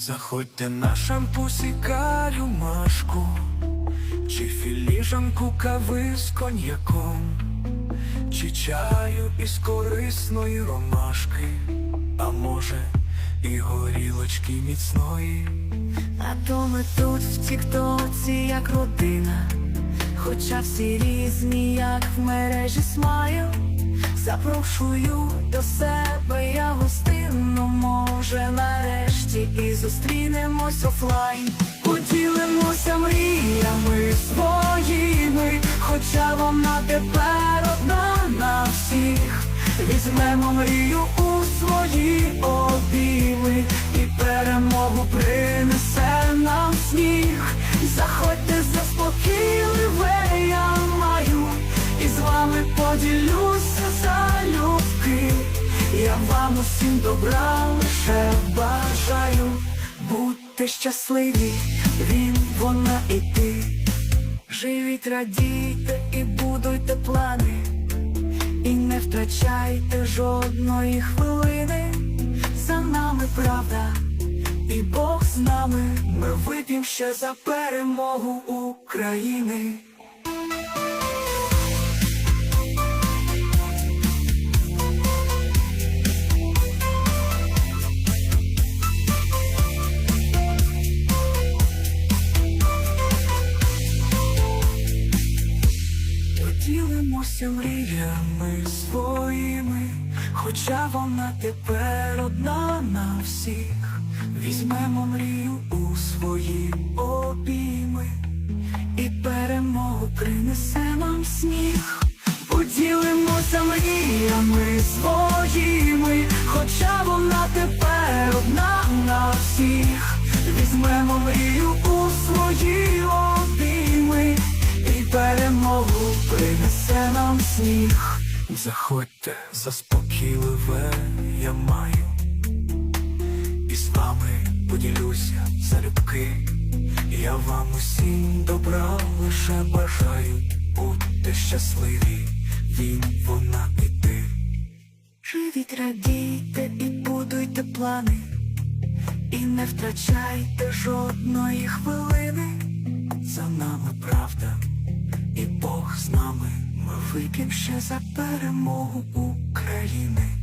Заходьте на шампусика рюмашку, чи філіжанку кави з коньяком, чи чаю із корисної ромашки, а може, і горілочки міцної. А то ми тут в тіктоці, як родина, хоча всі різні, як в мережі смайл. Запрошую до себе я гостинно, може і зустрінемось офлайн. Поділимося мріями своїми, хоча вона тепер одна на всіх. Візьмемо мрію у свої обійми і перемогу принесе нам сніг. Заходьте заспокійливе, я маю, і з вами поділюся залюбки. Я вам усім добра лише. Будьте щасливі, він, вона і ти. Живіть, радійте і будуйте плани. І не втрачайте жодної хвилини. За нами правда, і Бог з нами. Ми вип'ємо ще за перемогу України. Поділимося мріями своїми, хоча вона тепер одна на всіх. Візьмемо мрію у свої обійми, і перемогу принесе нам сніг. Поділимося мріями своїми, сніг. Заходьте, заспокійливе я маю, і з вами поділюся залюбки. Я вам усім добра лише бажаю, будьте щасливі, він, вона і ти. Живіть, радійте і будуйте плани, і не втрачайте жодної хвилини. Ще за перемогу України.